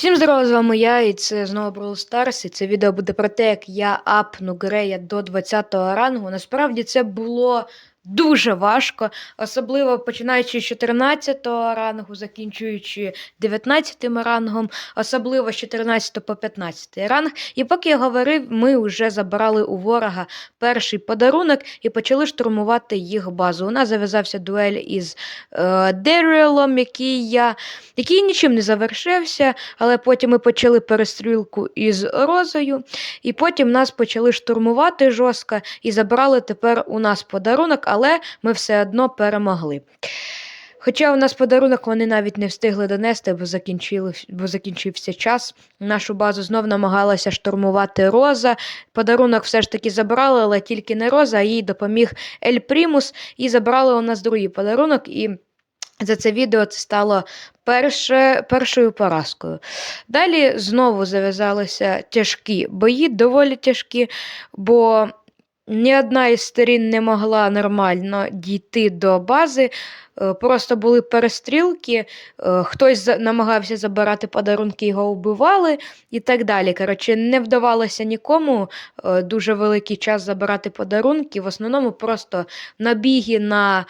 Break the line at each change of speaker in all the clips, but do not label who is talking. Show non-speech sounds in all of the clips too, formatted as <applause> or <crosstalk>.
Всім здорова, з вами я, і це знову Brawl Stars, і це відео буде про те, як я апну Грея до 20 го рангу. Насправді це було дуже важко, особливо починаючи з 14 го рангу, закінчуючи 19 рангом, особливо з 14 по 15 ранг. І поки я говорив, ми вже забрали у ворога перший подарунок і почали штурмувати їх базу. У нас зав'язався дуель із е, Деріелом, який я який нічим не завершився, але потім ми почали перестрілку із Розою, і потім нас почали штурмувати жорстко і забрали тепер у нас подарунок, але ми все одно перемогли. Хоча у нас подарунок вони навіть не встигли донести, бо, бо закінчився час. Нашу базу знов намагалася штурмувати Роза. Подарунок все ж таки забрали, але тільки не Роза, а їй допоміг Ель Примус. І забрали у нас другий подарунок. І за це відео це стало перше, першою поразкою. Далі знову зав'язалися тяжкі бої, доволі тяжкі, бо ні одна із сторін не могла нормально дійти до бази. Е, Просто були перестрілки, е, хтось намагався забирати подарунки, його вбивали і так далі. Коротше, не вдавалося нікому е, дуже великий час забирати подарунки. В основному просто набіги на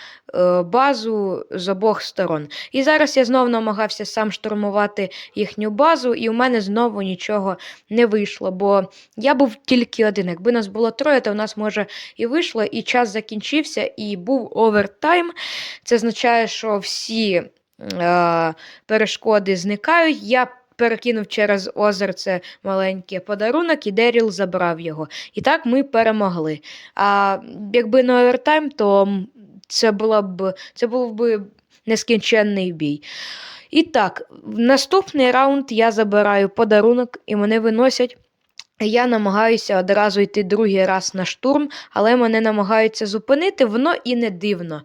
базу з обох сторон. І зараз я знову намагався сам штурмувати їхню базу, і у мене знову нічого не вийшло, бо я був тільки один. Якби нас було троє, то в нас може і вийшло, і час закінчився, і був овертайм. Це означає, що всі е, перешкоди зникають. Я перекинув через озерце маленький подарунок, і Деріл забрав його. І так ми перемогли. А якби не овертайм, то це, була б, це був би нескінченний бій. І так, в наступний раунд я забираю подарунок, і мене виносять. Я намагаюся одразу йти другий раз на штурм, але мене намагаються зупинити, воно і не дивно.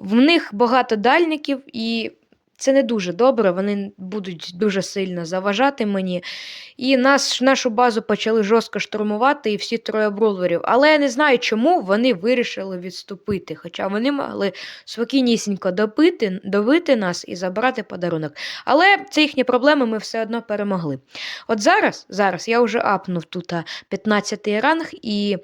В них багато дальників, і це не дуже добре. Вони будуть дуже сильно заважати мені. І нас, нашу базу почали жорстко штурмувати, і всі троє брулверів. Але я не знаю, чому вони вирішили відступити. Хоча вони могли спокійнісінько добити, добити нас і забрати подарунок. Але це їхні проблеми, ми все одно перемогли. От зараз, зараз я вже апнув тут 15 ранг і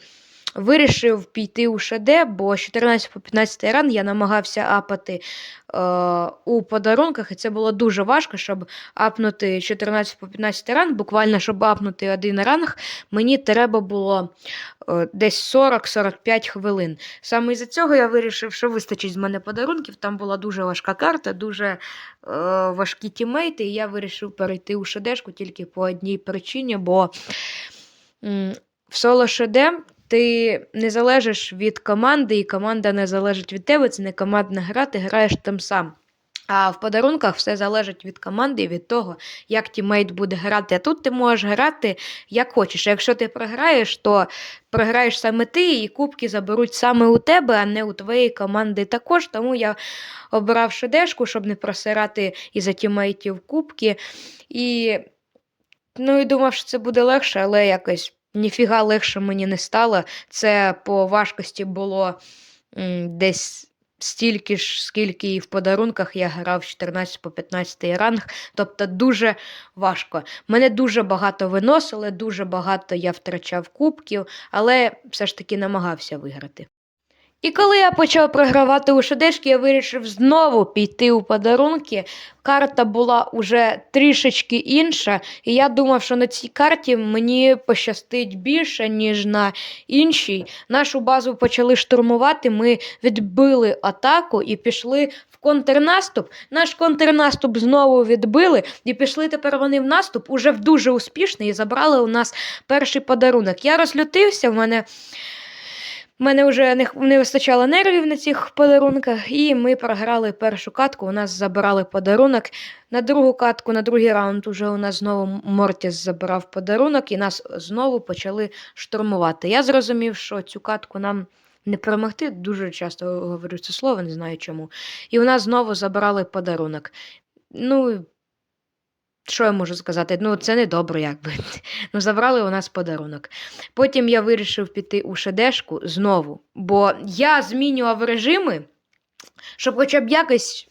вирішив піти у ШД, бо з 14 по 15 ранг я намагався апати е, у подарунках, і це було дуже важко, щоб апнути 14 по 15 ранг. Буквально, щоб апнути один ранг, мені треба було е, десь 40-45 хвилин. Саме із-за цього я вирішив, що вистачить з мене подарунків. Там була дуже важка карта, дуже е, важкі тімейти, і я вирішив перейти у шедешку тільки по одній причині, бо в соло ШД ти не залежиш від команди, і команда не залежить від тебе. Це не командна гра, ти граєш там сам. А в подарунках все залежить від команди і від того, як тімейт буде грати. А тут ти можеш грати як хочеш. Якщо ти програєш, то програєш саме ти, і кубки заберуть саме у тебе, а не у твоєї команди також. Тому я обрав шедешку, щоб не просирати із-за тімейтів кубки. І ну і думав, що це буде легше, але якось ніфіга легше мені не стало. Це по важкості було десь стільки ж, скільки і в подарунках я грав з 14 по 15 ранг. Тобто дуже важко. Мене дуже багато виносили, дуже багато я втрачав кубків, але все ж таки намагався виграти. І коли я почав програвати у шедешки, я вирішив знову піти у подарунки. Карта була уже трішечки інша, і я думав, що на цій карті мені пощастить більше, ніж на іншій. Нашу базу почали штурмувати. Ми відбили атаку і пішли в контрнаступ. Наш контрнаступ знову відбили, і пішли тепер вони в наступ уже в дуже успішний і забрали у нас перший подарунок. Я розлютився, в мене. Мене вже не, не вистачало нервів на цих подарунках, і ми програли першу катку. У нас забирали подарунок. На другу катку, на другий раунд, уже у нас знову Мортіс забирав подарунок, і нас знову почали штурмувати. Я зрозумів, що цю катку нам не перемогти. Дуже часто говорю це слово, не знаю чому. І у нас знову забрали подарунок. Ну, що я можу сказати? Ну, це не добре, якби. <laughs> Ну, забрали у нас подарунок. Потім я вирішив піти у шедешку знову, бо я змінював режими, щоб хоча б якось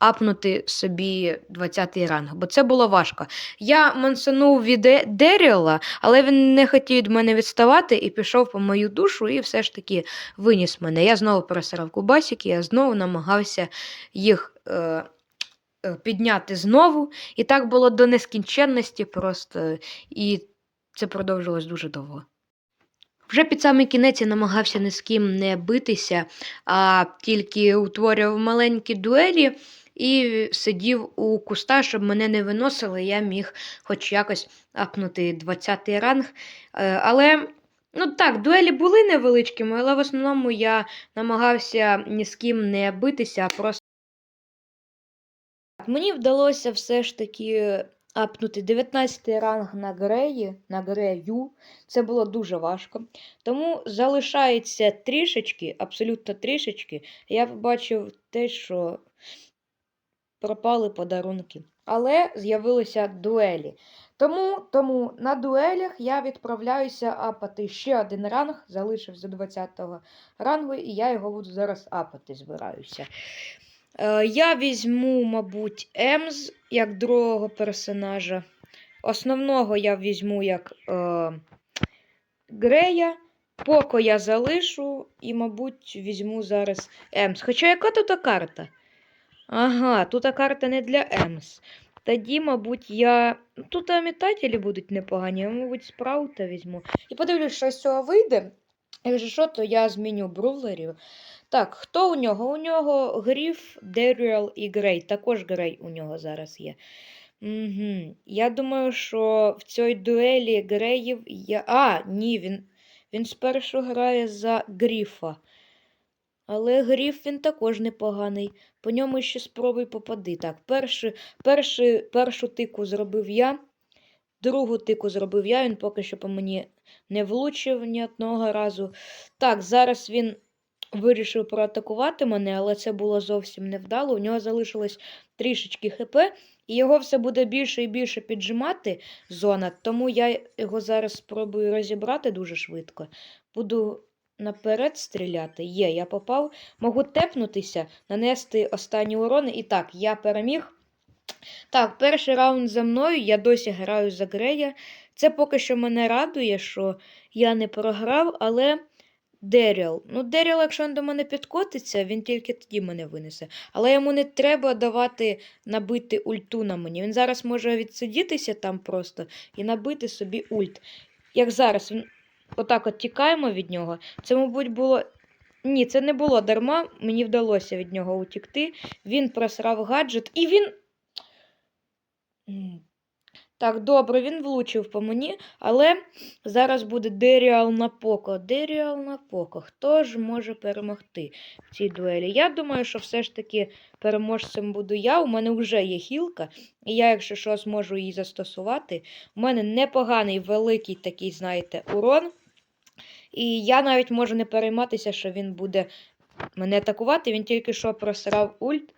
апнути собі 20-й ранг, бо це було важко. Я мансанув від Де- Деріла, але він не хотів від мене відставати і пішов по мою душу, і все ж таки виніс мене. Я знову пересирав кубасики, я знову намагався їх. Е, Підняти знову, і так було до нескінченності просто, і це продовжилось дуже довго. Вже під самий кінець я намагався ні з ким не битися, а тільки утворював маленькі дуелі і сидів у куста, щоб мене не виносили, я міг хоч якось апнути 20-й ранг. Е, Але, ну так, дуелі були невеличкими, але в основному я намагався ні з ким не битися, а просто. Мені вдалося все ж таки апнути 19 ранг на Греї, на Грею. Це було дуже важко. Тому залишається трішечки, абсолютно трішечки. Я побачив те, що пропали подарунки. Але з'явилися дуелі. Тому, тому на дуелях я відправляюся апати ще один ранг, залишився 20-го рангу, і я його буду зараз апати, збираюся. Е, я візьму, мабуть, Емз як другого персонажа. Основного я візьму як е, Грея. Поко я залишу і, мабуть, візьму зараз Емс. Хоча яка тут карта? Ага, тут карта не для Емс. Тоді, мабуть, я. Тут метателі будуть непогані, я, мабуть, спраута візьму. І подивлюсь, що з цього вийде. Якщо що, то я зміню бровлерів. Так, хто у нього? У нього Гріф, Деріал і Грей. Також Грей у нього зараз є. Угу. Я думаю, що в цій дуелі Греїв я. А, ні, він, він спершу грає за Гріфа. Але Гріф він також непоганий. По ньому ще спробуй попади. Так, перший, перший, першу тику зробив я, другу тику зробив я, він поки що по мені не влучив ні одного разу. Так, зараз він вирішив проатакувати мене, але це було зовсім невдало. У нього залишилось трішечки ХП, і його все буде більше і більше піджимати зона, тому я його зараз спробую розібрати дуже швидко. Буду наперед стріляти. Є, я попав. Можу тепнутися, нанести останні урони. І так, я переміг. Так, перший раунд за мною. Я досі граю за Грея. Це поки що мене радує, що я не програв, але Деріл. Ну, Деріл, якщо він до мене підкотиться, він тільки тоді мене винесе. Але йому не треба давати набити ульту на мені. Він зараз може відсидітися там просто і набити собі ульт. Як зараз, він отак от тікаємо від нього. Це, мабуть, було. Ні, це не було дарма. Мені вдалося від нього утікти. Він просрав гаджет і він. Так, добре, він влучив по мені, але зараз буде Деріал на Поко. Деріал на Поко. Хто ж може перемогти в цій дуелі? Я думаю, що все ж таки переможцем буду я. У мене вже є хілка, і я, якщо що, зможу її застосувати. У мене непоганий великий такий, знаєте, урон. І я навіть можу не перейматися, що він буде мене атакувати. Він тільки що просрав ульт.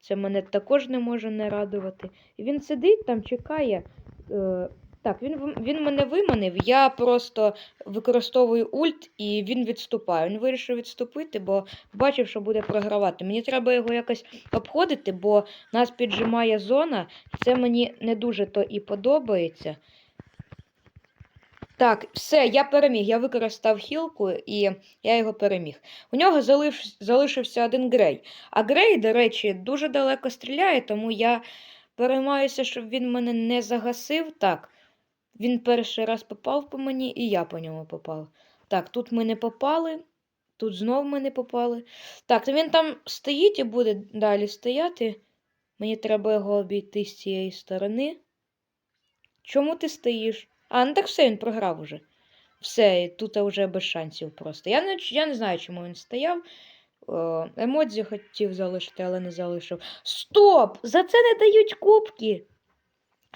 Це мене також не може не радувати. І він сидить там, чекає. Е, так, він, він мене виманив. Я просто використовую ульт і він відступає. Він вирішив відступити, бо бачив, що буде програвати. Мені треба його якось обходити, бо нас піджимає зона. Це мені не дуже то і подобається. Так, все, я переміг. Я використав хілку і я його переміг. У нього залиш... залишився один грей. А грей, до речі, дуже далеко стріляє, тому я переймаюся, щоб він мене не загасив. Так, він перший раз попав по мені, і я по ньому попав. Так, тут ми не попали. Тут знов ми не попали. Так, то він там стоїть і буде далі стояти. Мені треба його обійти з цієї сторони. Чому ти стоїш? А, ну так все, він програв уже. Все, тут вже без шансів просто. Я не, я не знаю, чому він стояв. О, емодзі хотів залишити, але не залишив. Стоп! За це не дають кубки.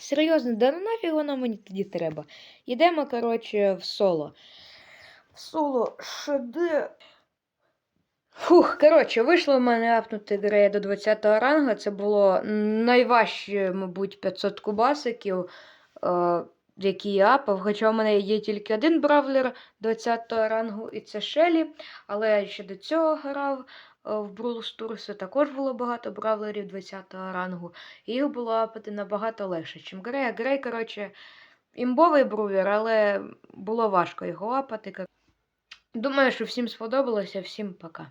Серйозно, да ну нафіг воно мені тоді треба. Йдемо, коротше, в соло. В соло ШД. Фух, коротше, вийшло в мене апнути грея до 20 го рангу. Це було найважче, мабуть, 500 кубасиків, е, які я апав. Хоча в мене є тільки один бравлер 20 рангу, і це Шелі. Але я ще до цього грав. в Brawl Stars також було багато бравлерів 20 рангу, і їх було апати набагато легше, ніж Грея. Грей, коротше, імбовий брувер, але було важко його апати. Думаю, що всім сподобалося. Всім пока.